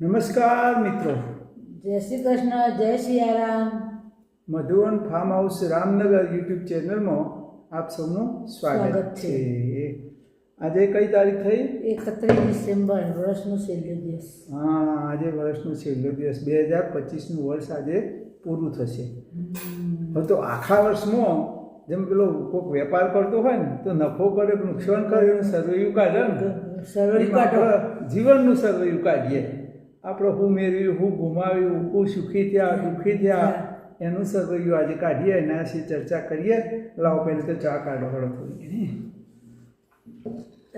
નમસ્કાર મિત્રો. જય શ્રી કૃષ્ણ જય Siyaram Madhuvan farm house Ramnagar YouTube ચેનલમાં આપ સૌનું સ્વાગત છે. આજે કઈ તારીખ થઈ? એકત્રીસ ડિસેમ્બર વર્ષનો છેલ્લો દિવસ. હા આજે વર્ષનો છેલ્લો દિવસ. બે હજાર પચીસનું વર્ષ આજે પૂરું થશે. હવે તો આખા વર્ષમાં જેમ પેલો કોઈક વેપાર કરતો હોય ને તો નફો કરે નુકસાન કરે એનું સર્વૈયું કાઢે ને સરળ કાઢો. જીવનનું સર્વૈયું કાઢીએ. આપણે હું મેળવ્યું હું ગુમાવ્યું હું સુખી થયા દુઃખી થયા એનું સર્વૈયું આજે કાઢીએ એના વિશે ચર્ચા કરીએ. લાવો પહેલાં તો ચા કાઢો હળો થોડી.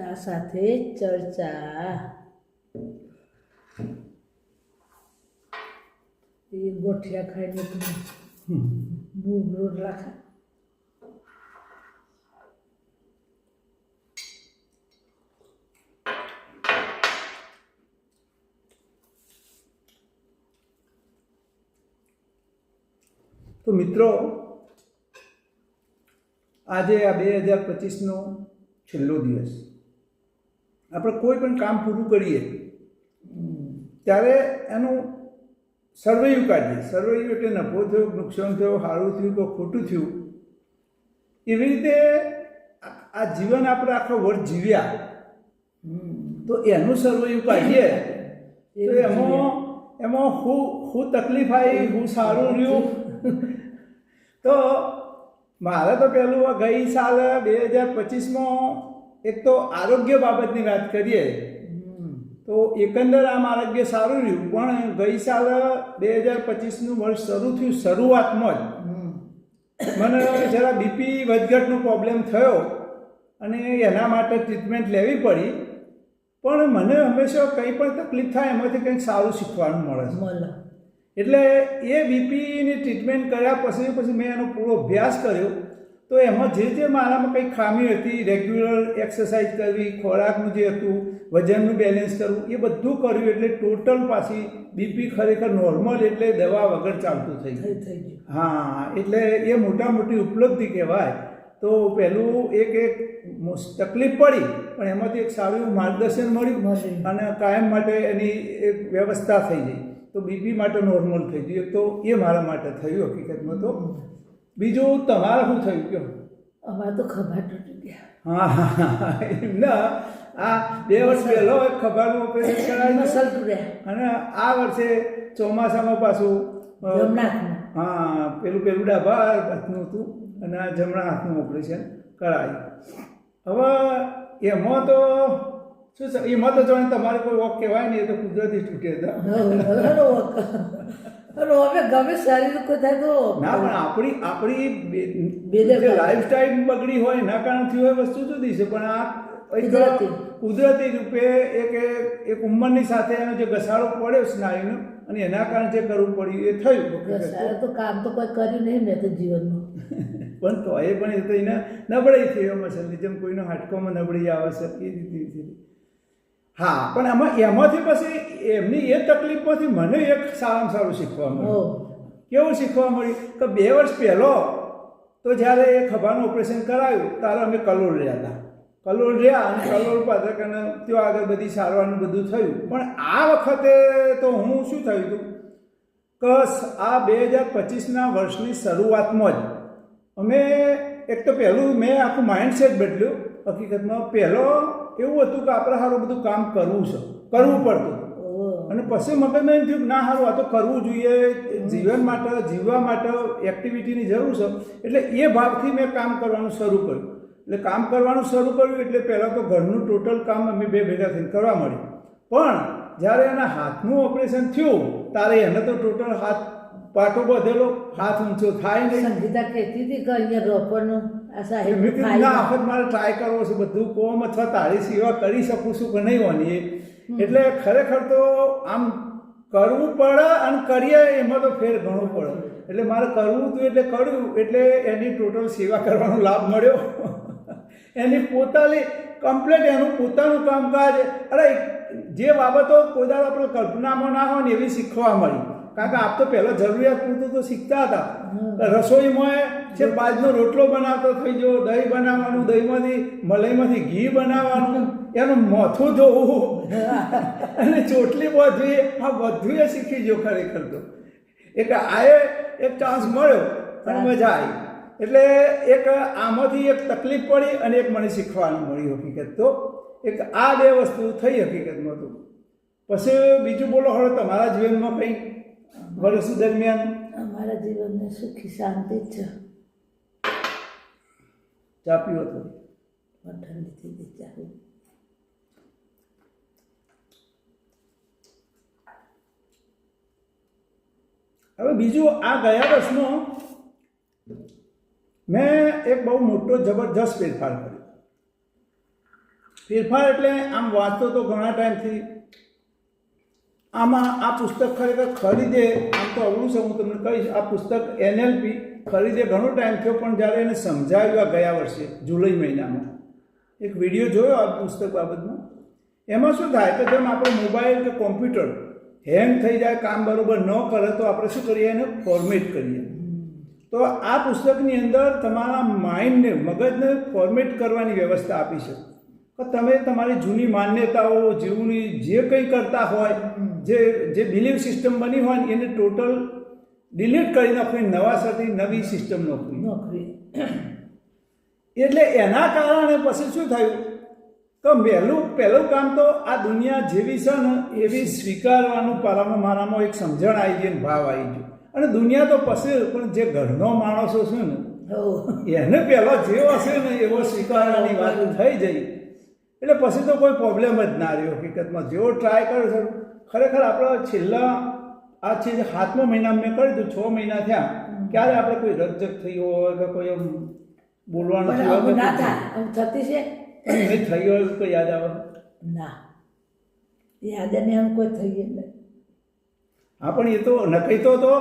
આ સાથે ચર્ચા. ગોઠિયા ખાઈને મૂગ રોટલા ખા તો મિત્રો આજે આ બે હજાર પચીસનો છેલ્લો દિવસ. આપણે કોઈ પણ કામ પૂરું કરીએ ત્યારે એનું સર્વૈયું કાઢીએ. સર્વૈયું એટલે નફો થયો નુકસાન થયો સારું થયું કે ખોટું થયું એવી રીતે આ- જીવન આપણે આખો વર્ષ જીવ્યા. તો એનું સર્વૈયું કાઢીએ તો એમાં એમાં હું હું તકલીફ આવી હું સારું રહ્યું તો મારે તો પહેલું ગઈ સાલ બે હજાર પચીસમાં એક તો આરોગ્ય બાબતની વાત કરીએ તો એકંદર આમ આરોગ્ય સારું રહ્યું પણ ગઈ સાલ બે હજાર પચીસનું વર્ષ શરૂ થયું શરૂઆતમાં જ. મને જરા બીપી વધઘટનો પ્રોબ્લેમ થયો અને એના માટે ટ્રીટમેન્ટ લેવી પડી પણ મને હંમેશા કંઈ પણ તકલીફ થાય એમાંથી કંઈક સારું શીખવાનું મળે છે. એટલે એ બીપીની ટ્રીટમેન્ટ કર્યા પછી પછી મેં એનો પૂરો અભ્યાસ કર્યો. તો એમાં જે જે મારામાં કંઈ ખામી હતી રેગ્યુલર એક્સરસાઇઝ કરવી ખોરાકનું જે હતું વજનનું બેલેન્સ કરવું એ બધું કર્યું એટલે ટોટલ પાછી બીપી ખરેખર નોર્મલ એટલે દવા વગર ચાલતું થઈ ગયું. થઈ થઈ ગયું. હા એટલે એ મોટા મોટી ઉપલબ્ધિ કહેવાય. તો પહેલું એક એક તકલીફ પડી પણ એમાંથી એક સારું માર્ગદર્શન મળ્યું મળ્યું. અને કાયમ માટે એની એક વ્યવસ્થા થઈ ગઈ. તો બીપી માટે નોર્મલ થઈ ગયું. તો એ મારા માટે થયું હકીકતમાં તો. બીજું તમારે શું થયું કયો અમારે તો ખભા તૂટી ગયા. હા ના. આ બે વર્ષ પહેલો ખભાનું ઓપરેશન કરાવી મસલ તૂટ્યા. અને આ વર્ષે ચોમાસામાં પાછું હા પેલું પેલું ડાબા હાથનું હતું. અને આ જમણા હાથનું ઓપરેશન કરાયું. હવે એમાં તો શું છે એમાં તો જાણે તમારે કોઈ વોક કહેવાય નહીં એ તો કુદરતી છૂટે હતા હવે ગમે શરીર કોઈ થાય તો ના પણ આપણી આપણી લાઈફ લાઈફસ્ટાઈલ બગડી હોય એના કારણથી હોય વસ્તુ જુદી છે પણ આ કુદરતી. કુદરતી રૂપે એક એક ઉંમરની સાથે એનો જે ઘસારો પડ્યો સ્નાયુનો અને એના કારણે જે કરવું પડ્યું એ થયું સારા તો કામ તો કોઈ કર્યું નહીં મેં તો જીવનમાં પણ તો એ પણ એ તો એને નબળાઈ થઈ એમ છે જેમ કોઈનો હાડકોમાં નબળી આવે છે એ રીતે. હા. પણ એમાં એમાંથી પછી એમની એ તકલીફમાંથી મને એક સારામાં સારું શીખવા મળ્યું. કેવું શીખવા મળ્યું? કે બે વર્ષ પહેલો તો જ્યારે એ ખભાનું ઓપરેશન કરાયું ત્યારે અમે કલોલ રહ્યા હતા. કલોલ રહ્યા અને કલોલ પાછળ કને ત્યાં આગળ બધી સારવારનું બધું થયું. પણ આ વખતે તો હું શું થયું હતું? કે આ બે હજાર પચીસના વર્ષની શરૂઆતમાં જ અમે એક તો પહેલું મેં આખું માઇન્ડસેટ બદલ્યું. હકીકતમાં પહેલો એવું હતું કે આપણે સારું બધું કામ કરવું છે કરવું પડતું. અને પછી મગજમાં એમ થયું ના સારું આ તો કરવું જોઈએ જીવન માટે જીવવા માટે એક્ટિવિટીની જરૂર છે. એટલે એ ભાવથી મેં કામ કરવાનું શરૂ કર્યું. એટલે કામ કરવાનું શરૂ કર્યું એટલે પહેલાં તો ઘરનું ટોટલ કામ અમે બે ભેગા થઈને કરવા મળ્યું પણ જ્યારે એના હાથનું ઓપરેશન થયું ત્યારે એને તો ટોટલ હાથ પાટો બધેલો હાથ ઊંચો થાય નહીં. સંગીતા કહેતી હતી કે અહીંયા રોપરનું સાહેબ ના વખત મારે ટ્રાય કરવો છે બધું કોમ અથવા તારી સેવા કરી શકું છું કે નહીં હોની એટલે ખરેખર તો આમ કરવું પડે અને કરીએ એમાં તો ફેર ઘણો પડે. એટલે મારે કરવું હતું એટલે કર્યું એટલે એની ટોટલ સેવા કરવાનો લાભ મળ્યો. એની પોતાની કમ્પ્લેટ એનું પોતાનું કામકાજ. અરે જે બાબતો કોઈ દાડો આપણે કલ્પનામાં ના હોય ને એવી શીખવા મળી. કારણ કે આપ તો પહેલો જરૂરિયાત પૂરતું તો શીખતા હતા. રસોઈમાં છે બાજનો રોટલો બનાવતો થઈ ગયો દહીં બનાવવાનું દહીંમાંથી મલાઈમાંથી ઘી બનાવવાનું એનું મોથું ધોવું. અને ચોટલી બાંધવી આ બધું એ શીખી ગયો ખરેખર તો. એક આએ એક ચાન્સ મળ્યો અને મજા આવી. એટલે એક આમાંથી એક તકલીફ પડી અને એક મને શીખવાનું મળ્યું હકીકત તો. એક આ બે વસ્તુ થઈ હકીકતમાં તો. પછી બીજું બોલો હવે તમારા જીવનમાં કંઈ વર્ષ દરમિયાન અમારા જીવનને સુખી શાંતિ છે. ચા પીવો તો. ઠંડી થઈ ગઈ ચા. હવે બીજું આ ગયા વર્ષનો મેં એક બહુ મોટો જબરજસ્ત ફેરફાર કર્યો. ફેરફાર એટલે આમ વાંચતો તો ઘણા ટાઈમથી આમાં આ પુસ્તક ખરેખર ખરીદે, આમ તો અવળું છે, હું તમને કહીશ, આ પુસ્તક એનએલપી ખરીદે ઘણો ટાઈમ થયો, પણ જ્યારે એને સમજાવ્યું ગયા વર્ષે, જુલાઈ મહિનામાં. એક વીડિયો જોયો આ પુસ્તક બાબતમાં? એમાં શું થાય કે જેમ આપણો મોબાઈલ કે કોમ્પ્યુટર હેંગ થઈ જાય, કામ બરાબર ન કરે, તો આપણે શું કરીએ, એને ફોર્મેટ કરીએ. તો આ પુસ્તકની અંદર તમારા માઇન્ડને મગજને ફોર્મેટ કરવાની વ્યવસ્થા આપી છે. તમે તમારી જૂની માન્યતાઓ, જીવની જે કંઈ કરતા હોય જે જે બિલીવ સિસ્ટમ બની હોય ને એને ટોટલ ડિલીટ કરી નાખવી નવાસરથી નવી સિસ્ટમ નોખવી. નોકરી એટલે એના કારણે પછી શું થયું? તો પહેલું પહેલું કામ તો આ દુનિયા જેવી છે ને એવી સ્વીકારવાનું પારામાં મારામાં એક સમજણ આવી ગઈ ને ભાવ આવી ગયો. અને દુનિયા તો પછી પણ જે ઘરનો માણસો છે ને એને પહેલો જેવો હશે ને એવો સ્વીકારવાની વાત થઈ જઈ એટલે પછી તો કોઈ પ્રોબ્લેમ જ ના રહ્યો. હકીકતમાં જેવો ટ્રાય કર્યો છે ખરેખર આપણે છેલ્લા આ છે જે સાતમા મહિનામાં મેં કરી દીધું છ મહિના થયા ક્યારે આપણે કોઈ રજક થઈ હોય કે કોઈ એમ બોલવાનું થયું ના થાય થતી છે? મેં થઈ હોય કોઈ યાદ આવે? ના. યાદ ને એમ કોઈ થઈ ગયું નહીં. હા પણ એ તો નકઈ તો તો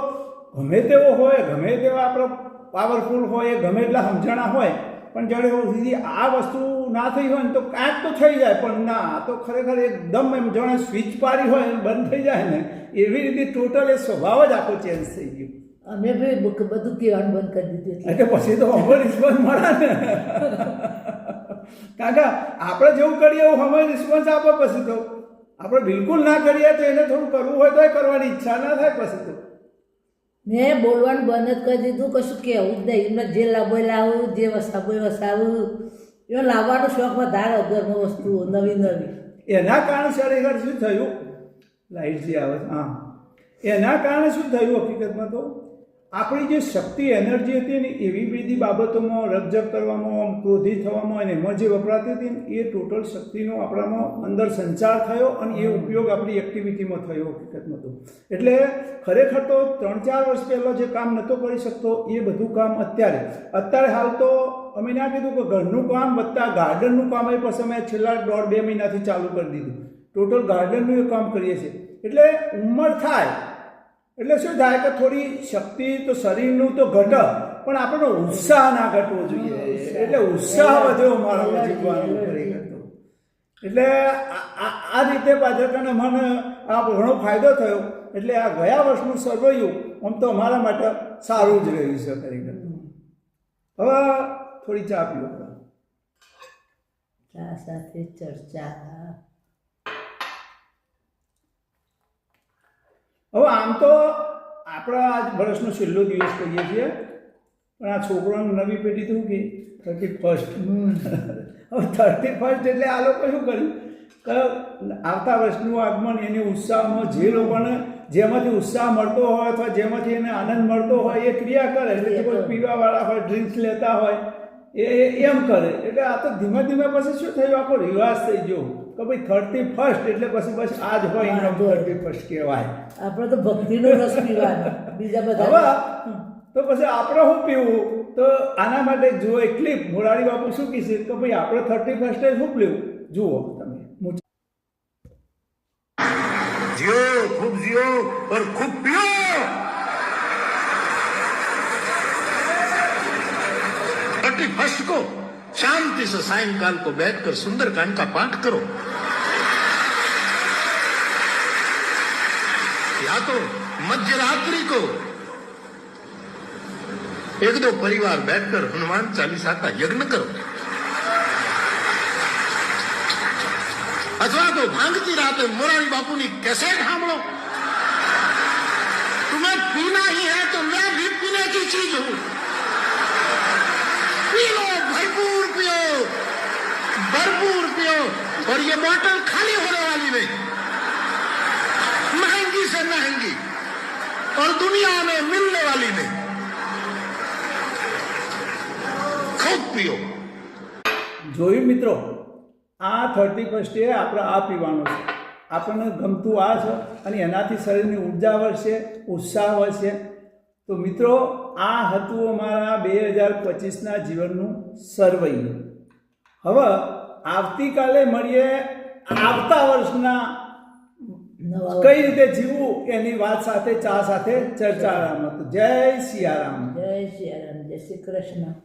ગમે તેવો હોય ગમે તેવા આપણો પાવરફુલ હોય એ ગમે એટલા સમજણા હોય પણ જ્યારે સુધી આ વસ્તુ ના થઈ હોય ને તો કાંઈક તો થઈ જાય પણ ના આ તો ખરેખર એકદમ એમ જાણે સ્વિચ પાડી હોય બંધ થઈ જાય ને એવી રીતે ટોટલ એ સ્વભાવ જ આખો ચેન્જ થઈ ગયો. અમે બી બધું કહેવાનું બંધ કરી દીધું એટલે. એટલે પછી તો અમર રિસ્પોન્સ મળે ને. કારણ કે આપણે જેવું કરીએ એવું અમે રિસ્પોન્સ આપો પછી તો. આપણે બિલકુલ ના કરીએ તો એને થોડું કરવું હોય તો કરવાની ઈચ્છા ના થાય પછી તો. મેં બોલવાનું બંધ જ કરી દીધું, કશું કહેવું જ નહીં. એમને જે લાભો લાવું જે વસાવો વસાવું એ લાવવાનો શોખ વધારે ઘરમાં વસ્તુઓ, નવી નવી. એના કારણે ખરેખર શું થયું? લાઈટ જે આવે હા. એના કારણે શું થયું હકીકતમાં તો? આપણી જે શક્તિ એનર્જી હતી ને એવી બધી બાબતોમાં રકઝક કરવામાં ક્રોધિત થવામાં અને એમાં જે વપરાતી હતી ને એ ટોટલ શક્તિનો આપણામાં અંદર સંચાર થયો અને એ ઉપયોગ આપણી એક્ટિવિટીમાં થયો હકીકતમાં તો. એટલે ખરેખર તો ત્રણ ચાર વર્ષ પહેલાં જે કામ નહોતો કરી શકતો એ બધું કામ અત્યારે. અત્યારે હાલ તો અમે ના કીધું કે ઘરનું કામ વધતા ગાર્ડનનું કામ એ પછી અમે છેલ્લા દોઢ બે મહિનાથી ચાલુ કરી દીધું. ટોટલ ગાર્ડનનું એ કામ કરીએ છીએ. એટલે ઉંમર થાય એટલે શું થાય કે થોડી શક્તિ તો શરીરનું તો ઘટે પણ આપણો ઉત્સાહ ના ઘટવો જોઈએ. એટલે ઉત્સાહ વધ્યો મારા જીવવાનો એટલે આ- રીતે પાછળ તને મને આ ઘણો ફાયદો થયો. એટલે આ ગયા વર્ષનું સર્વૈયું આમ તો અમારા માટે સારું જ રહ્યું છે ખરેખર હવે થોડી ચા પીવો ચા સાથે ચર્ચા. હવે આમ તો આપણા આજ વર્ષનો છેલ્લો દિવસ કહીએ છીએ પણ આ છોકરાનું નવી પેઢી તો કે થર્ટી ફર્સ્ટ હવે થર્ટી ફર્સ્ટ એટલે આ લોકો શું કર્યું? કે આવતા વર્ષનું આગમન એને ઉત્સાહમાં જે લોકોને જેમાંથી ઉત્સાહ મળતો હોય અથવા જેમાંથી એને આનંદ મળતો હોય એ ક્રિયા કરે. એટલે કોઈ પીવાવાળા હોય ડ્રિંક્સ લેતા હોય એ એમ કરે. એટલે આ તો ધીમે ધીમે પછી શું થયું? આખો રિવાજ થઈ ગયો. કે ભાઈ થર્ટી ફર્સ્ટ એટલે પછી બસ આ જ હોય એનો થર્ટી ફર્સ્ટ કહેવાય. આપણે તો ભક્તિનો રસ પીવાનો. બીજા બધા તો પછી આપણે શું પીવું? તો આના માટે જુઓ એક ક્લિપ મોરારી બાપુ શું કહેશે? કે ભાઈ આપણે થર્ટી ફર્સ્ટે શું પીવું? જુઓ તમે. જીઓ ખૂબ જીઓ પર ખૂબ પીઓ. थर्टी फ़र्स्ट को शांति से सायंकाल को बैठकर सुंदरकांड का पाठ करो। या तो मध्य रात्रि को एक दो परिवार बैठकर हनुमान चालीसा का यज्ञ करो। अथवा तो भांगती रात में मोरारी बापू की कैसेट सामलो तुम्हें पीना ही है तो मैं भी पीने की चीज़ हूँ। पी लो भरपूर पियो भरपूर पियो और ये बोतल खाली होने वाली नहीं महंगी से महंगी और दुनिया में मिलने वाली नहीं खूब पियो જોયું મિત્રો આ થર્ટી ફર્સ્ટે આપણે આ પીવાનું છે આપણને ગમતું આ છે અને એનાથી શરીરની ઉર્જા વધશે ઉત્સાહ વધશે તો મિત્રો, આ હતું અમારા બે હજાર પચીસના જીવનનું સર્વૈયું હવે, આવતીકાલે મળીએ આવતા વર્ષના કઈ રીતે જીવવું એની વાત સાથે, ચા સાથે ચર્ચા આરામ. જય સિયારામ. જય શ્રી રામ જય શ્રી કૃષ્ણ.